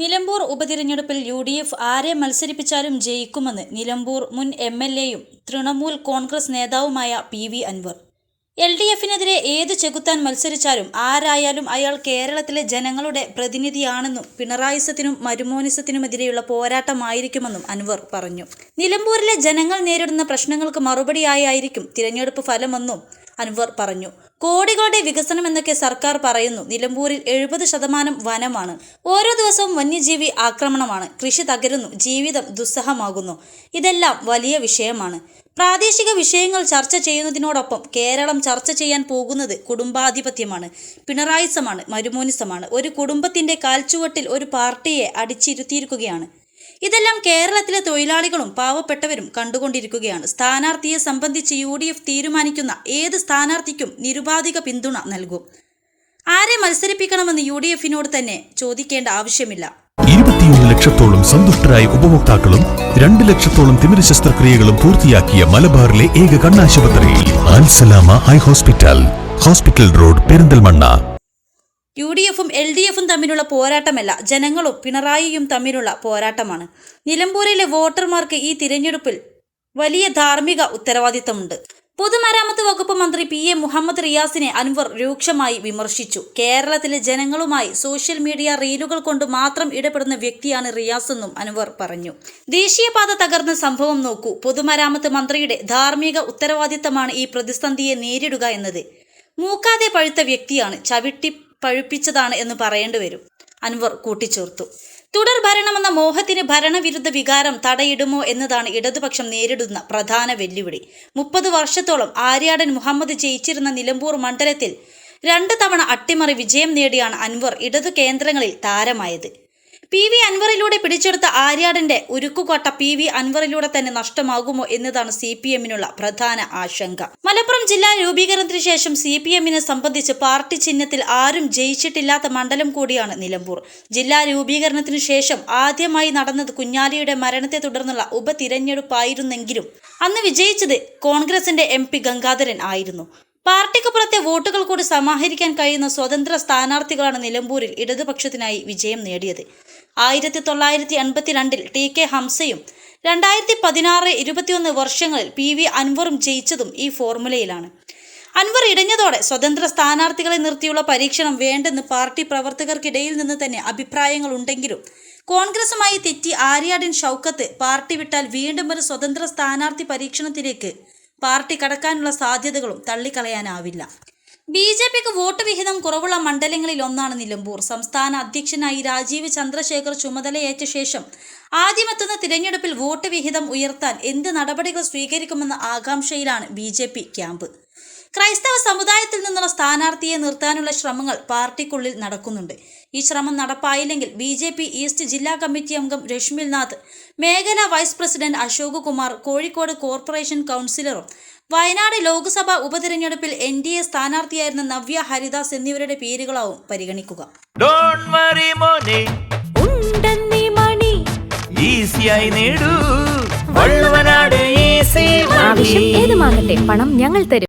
നിലമ്പൂർ ഉപതിരഞ്ഞെടുപ്പിൽ U D F ആരെ മത്സരിപ്പിച്ചാലും ജയിക്കുമെന്ന് നിലമ്പൂർ മുൻ എം എൽ എയും തൃണമൂൽ കോൺഗ്രസ് നേതാവുമായ P V Anvar. L D എഫിനെതിരെ ഏത് ചെകുത്താൻ മത്സരിച്ചാലും ആരായാലും അയാൾ കേരളത്തിലെ ജനങ്ങളുടെ പ്രതിനിധിയാണെന്നും പിണറായിസത്തിനും മരുമോനിസത്തിനുമെതിരെയുള്ള പോരാട്ടമായിരിക്കുമെന്നും അൻവർ പറഞ്ഞു. നിലമ്പൂരിലെ ജനങ്ങൾ നേരിടുന്ന പ്രശ്നങ്ങൾക്ക് മറുപടിയായിരിക്കും തിരഞ്ഞെടുപ്പ് ഫലമെന്നും അൻവർ പറഞ്ഞു. കോടികളുടെ വികസനം എന്നൊക്കെ സർക്കാർ പറയുന്നു. നിലമ്പൂരിൽ എഴുപത് ശതമാനം വനമാണ്. ഓരോ ദിവസവും വന്യജീവി ആക്രമണമാണ്. കൃഷി തകരുന്നു. ജീവിതം ദുസ്സഹമാകുന്നു. ഇതെല്ലാം വലിയ വിഷയമാണ്. പ്രാദേശിക വിഷയങ്ങൾ ചർച്ച ചെയ്യുന്നതിനോടൊപ്പം കേരളം ചർച്ച ചെയ്യാൻ പോകുന്നത് കുടുംബാധിപത്യമാണ്. പിണറായിസമാണ് മരുമോനിസമാണ്. ഒരു കുടുംബത്തിന്റെ കാൽച്ചുവട്ടിൽ ഒരു പാർട്ടിയെ അടിച്ചിരുത്തിയിരിക്കുകയാണ്. ഇതെല്ലാം കേരളത്തിലെ തൊഴിലാളികളും പാവപ്പെട്ടവരും കണ്ടുകൊണ്ടിരിക്കുകയാണ്. സ്ഥാനാർത്ഥിയെ സംബന്ധിച്ച് യു തീരുമാനിക്കുന്ന ഏത് സ്ഥാനാർത്ഥിക്കും നിരുപാധിക പിന്തുണ നൽകും. ആരെ മത്സരിപ്പിക്കണമെന്ന് യു ഡി എഫിനോട് തന്നെ ചോദിക്കേണ്ട ആവശ്യമില്ല. ഇരുപത്തിയൊന്ന് ലക്ഷത്തോളം സന്തുഷ്ടരായ ഉപഭോക്താക്കളും രണ്ട് ലക്ഷത്തോളം തിമിര ശസ്ത്രക്രിയകളും പൂർത്തിയാക്കിയ മലബാറിലെ ഏക കണ്ണാശുപത്രി Al Salama eye hospital. Hospital road Perinthalmanna. U D എഫും എൽ ഡി എഫും തമ്മിലുള്ള പോരാട്ടമല്ല ജനങ്ങളും പിണറായിയും തമ്മിലുള്ള പോരാട്ടമാണ്. നിലമ്പൂരിലെ വോട്ടർമാർക്ക് ഈ തിരഞ്ഞെടുപ്പിൽ വലിയ ധാർമ്മിക ഉത്തരവാദിത്തമുണ്ട്. പൊതുമരാമത്ത് വകുപ്പ് മന്ത്രി പി എ മുഹമ്മദ് റിയാസിനെ അൻവർ രൂക്ഷമായി വിമർശിച്ചു. കേരളത്തിലെ ജനങ്ങളുമായി സോഷ്യൽ മീഡിയ റീലുകൾ കൊണ്ട് മാത്രം ഇടപെടുന്ന വ്യക്തിയാണ് റിയാസ് എന്നും അൻവർ പറഞ്ഞു. ദേശീയപാത തകർന്ന സംഭവം നോക്കൂ. പൊതുമരാമത്ത് മന്ത്രിയുടെ ധാർമ്മിക ഉത്തരവാദിത്തമാണ് ഈ പ്രതിസന്ധിയെ നേരിടുക എന്നത്. മൂക്കാതെ പഴുത്ത വ്യക്തിയാണ് ചവിട്ടി പഴുപ്പിച്ചതാണ് എന്ന് പറയേണ്ടി വരും. അൻവർ കൂട്ടിച്ചേർത്തു. തുടർ ഭരണമെന്ന മോഹത്തിന് ഭരണവിരുദ്ധ വികാരം തടയിടുമോ എന്നതാണ് ഇടതുപക്ഷം നേരിടുന്ന പ്രധാന വെല്ലുവിളി. മുപ്പത് വർഷത്തോളം ആര്യാടൻ മുഹമ്മദ് ജയിച്ചിരുന്ന നിലമ്പൂർ മണ്ഡലത്തിൽ രണ്ട് തവണ അട്ടിമറി വിജയം നേടിയാണ് അൻവർ ഇടതു കേന്ദ്രങ്ങളിൽ താരമായത്. പി വി അൻവറിലൂടെ പിടിച്ചെടുത്ത ആര്യാടന്റെ ഉരുക്കുകോട്ട പി വി അൻവറിലൂടെ തന്നെ നഷ്ടമാകുമോ എന്നതാണ് സി പി എമ്മിനുള്ള പ്രധാന ആശങ്ക. മലപ്പുറം ജില്ലാ രൂപീകരണത്തിന് ശേഷം സി പി എമ്മിനെ സംബന്ധിച്ച് പാർട്ടി ചിഹ്നത്തിൽ ആരും ജയിച്ചിട്ടില്ലാത്ത മണ്ഡലം കൂടിയാണ് നിലമ്പൂർ. ജില്ലാ രൂപീകരണത്തിനു ശേഷം ആദ്യമായി നടന്നത് കുഞ്ഞാലിയുടെ മരണത്തെ തുടർന്നുള്ള ഉപതിരഞ്ഞെടുപ്പായിരുന്നെങ്കിലും അന്ന് വിജയിച്ചത് കോൺഗ്രസിന്റെ എം പി ഗംഗാധരൻ ആയിരുന്നു. പാർട്ടിക്ക് പുറത്തെ വോട്ടുകൾ കൂടി സമാഹരിക്കാൻ കഴിയുന്ന സ്വതന്ത്ര സ്ഥാനാർത്ഥികളാണ് നിലമ്പൂരിൽ ഇടതുപക്ഷത്തിനായി വിജയം നേടിയത്. ആയിരത്തി തൊള്ളായിരത്തി എൺപത്തിരണ്ടിൽ ടി കെ ഹംസയും രണ്ടായിരത്തി പതിനാറ് ഇരുപത്തിയൊന്ന് വർഷങ്ങളിൽ പി വി അൻവറും ജയിച്ചതും ഈ ഫോർമുലയിലാണ്. അൻവർ ഇടഞ്ഞതോടെ സ്വതന്ത്ര സ്ഥാനാർത്ഥികളെ നിർത്തിയുള്ള പരീക്ഷണം വേണ്ടെന്ന് പാർട്ടി പ്രവർത്തകർക്കിടയിൽ നിന്ന് തന്നെ അഭിപ്രായങ്ങൾ ഉണ്ടെങ്കിലും കോൺഗ്രസുമായി തെറ്റി ആര്യാടൻ ഷൗക്കത്ത് പാർട്ടി വിട്ടാൽ വീണ്ടും ഒരു സ്വതന്ത്ര സ്ഥാനാർത്ഥി പരീക്ഷണത്തിലേക്ക് പാർട്ടി കടക്കാനുള്ള സാധ്യതകളും തള്ളിക്കളയാനാവില്ല. ബി ജെ പിക്ക് വോട്ട് വിഹിതം കുറവുള്ള മണ്ഡലങ്ങളിൽ ഒന്നാണ് നിലമ്പൂർ. സംസ്ഥാന അധ്യക്ഷനായി രാജീവ് ചന്ദ്രശേഖർ ചുമതലയേറ്റ ശേഷം ആദ്യമെത്തുന്ന തിരഞ്ഞെടുപ്പിൽ വോട്ട് വിഹിതം ഉയർത്താൻ എന്ത് നടപടികൾ സ്വീകരിക്കുമെന്ന ആകാംക്ഷയിലാണ് ബി ക്യാമ്പ്. ക്രൈസ്തവ സമുദായത്തിൽ നിന്നുള്ള സ്ഥാനാർത്ഥിയെ നിർത്താനുള്ള ശ്രമങ്ങൾ പാർട്ടിക്കുള്ളിൽ നടക്കുന്നുണ്ട്. ഈ ശ്രമം നടപ്പായില്ലെങ്കിൽ ബി ജെ പി ഈസ്റ്റ് ജില്ലാ കമ്മിറ്റി അംഗം രശ്മിൽ നാഥ് മേഖലാ vice president Ashok Kumar Kozhikode corporation കൗൺസിലറും Wayanad Lok Sabha ഉപതെരഞ്ഞെടുപ്പിൽ എൻ ഡി എ സ്ഥാനാർത്ഥിയായിരുന്ന നവ്യ ഹരിദാസ് എന്നിവരുടെ പേരുകളാവും പരിഗണിക്കുക. ഡോൺ വറി മോനെ. ഉണ്ടെന്നീ മണി. ഈസിയായി നേടൂ. വള്ളുവനാട് ഈസി ആവശ്യം ഏതുമാകട്ടെ പണം ഞങ്ങൾ തരും.